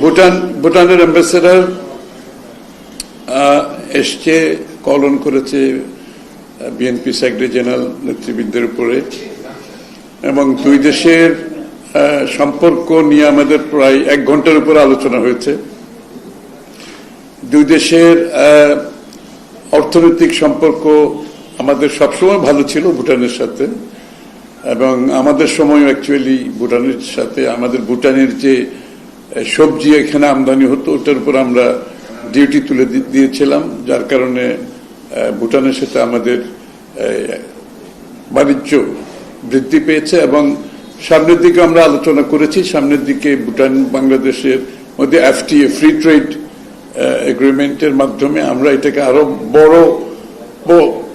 ভুটান, ভুটানের অ্যাম্বাসেডার এসছে, কলন করেছে বিএনপি সেক্রেটারি জেনারেল নেতৃবৃন্দের উপরে। এবং দুই দেশের সম্পর্ক নিয়ে আমাদের প্রায় এক ঘণ্টার উপরে আলোচনা হয়েছে। দুই দেশের অর্থনৈতিক সম্পর্ক আমাদের সবসময় ভালো ছিল ভুটানের সাথে। এবং আমাদের সময় অ্যাকচুয়ালি ভুটানের সাথে, আমাদের ভুটানের যে সবজি এখানে আমদানি হতো, ওটার উপর আমরা ডিউটি তুলে দিয়েছিলাম, যার কারণে ভুটানের সাথে আমাদের বাণিজ্য বৃদ্ধি পেয়েছে এবং সামনের দিকে আমরা আলোচনা করেছি, সামনের দিকে ভুটান, বাংলাদেশের মধ্যে এফটিএ ফ্রি ট্রেড এগ্রিমেন্টের মাধ্যমে আমরা এটাকে আরও বড়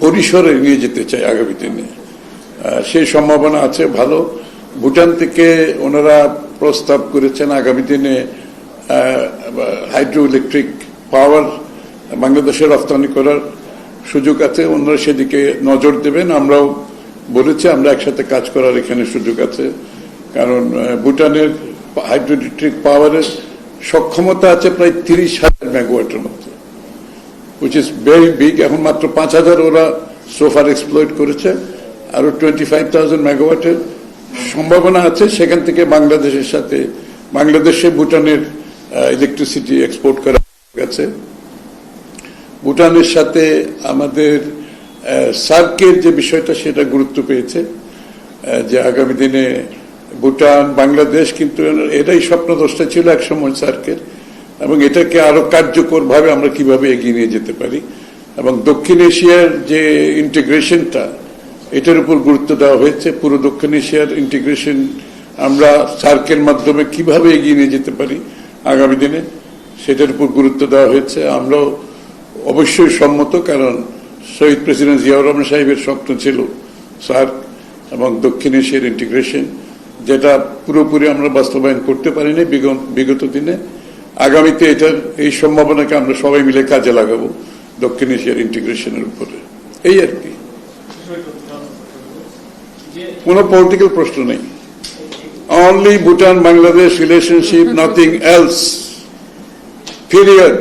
পরিসরে নিয়ে যেতে চাই আগামী দিনে। সেই সম্ভাবনা আছে, ভালো। ভুটান থেকে ওনারা প্রস্তাব করেছেন আগামী দিনে হাইড্রো ইলেকট্রিক পাওয়ার বাংলাদেশে রপ্তানি করার সুযোগ আছে। ওনারা সেদিকে নজর দেবেন। আমরাও বলেছি, আমরা একসাথে কাজ করার এখানে সুযোগ আছে। কারণ ভুটানের হাইড্রো ইলেকট্রিক পাওয়ারের সক্ষমতা আছে প্রায় তিরিশ হাজার মেগাওয়াটের মতো উইচ ইজ ভেরি বিগ এখন মাত্র পাঁচ হাজার ওরা সোফার এক্সপ্লয়েট করেছে। আরও টোয়েন্টি ফাইভ থাউজেন্ড মেগাওয়াটের সম্ভাবনা আছে, সেখান থেকে বাংলাদেশের সাথে, বাংলাদেশে ভুটানের ইলেকট্রিসিটি এক্সপোর্ট করা গেছে। ভুটানের সাথে আমাদের সার্কের যে বিষয়টা, সেটা গুরুত্ব পেয়েছে। যে আগামী দিনে ভুটান, বাংলাদেশ, কিন্তু এটাই স্বপ্নদ্রষ্টা ছিল একসময় সার্কের এবং এটাকে আরও কার্যকরভাবে আমরা কীভাবে এগিয়ে নিয়ে যেতে পারি। এবং দক্ষিণ এশিয়ার যে ইন্টিগ্রেশনটা এটার উপর গুরুত্ব দেওয়া হয়েছে পুরো দক্ষিণ এশিয়ার ইন্টিগ্রেশন আমরা সার্কের মাধ্যমে কীভাবে এগিয়ে নিয়ে যেতে পারি আগামী দিনে, সেটার উপর গুরুত্ব দেওয়া হয়েছে। আমরাও অবশ্যই সম্মত, কারণ শহীদ প্রেসিডেন্ট জিয়াউর রহমান সাহেবের স্বপ্ন ছিল সার্ক এবং দক্ষিণ এশিয়ার ইন্টিগ্রেশন যেটা পুরোপুরি আমরা বাস্তবায়ন করতে পারিনি বিগত- দিনে। আগামীতে এটার, এই সম্ভাবনাকে আমরা সবাই মিলে কাজে লাগাবো দক্ষিণ এশিয়ার ইন্টিগ্রেশনের উপরে। এই আর কি। কোনো পলিটিক্যাল প্রশ্ন নেই। Only Bhutan Bangladesh relationship nothing else period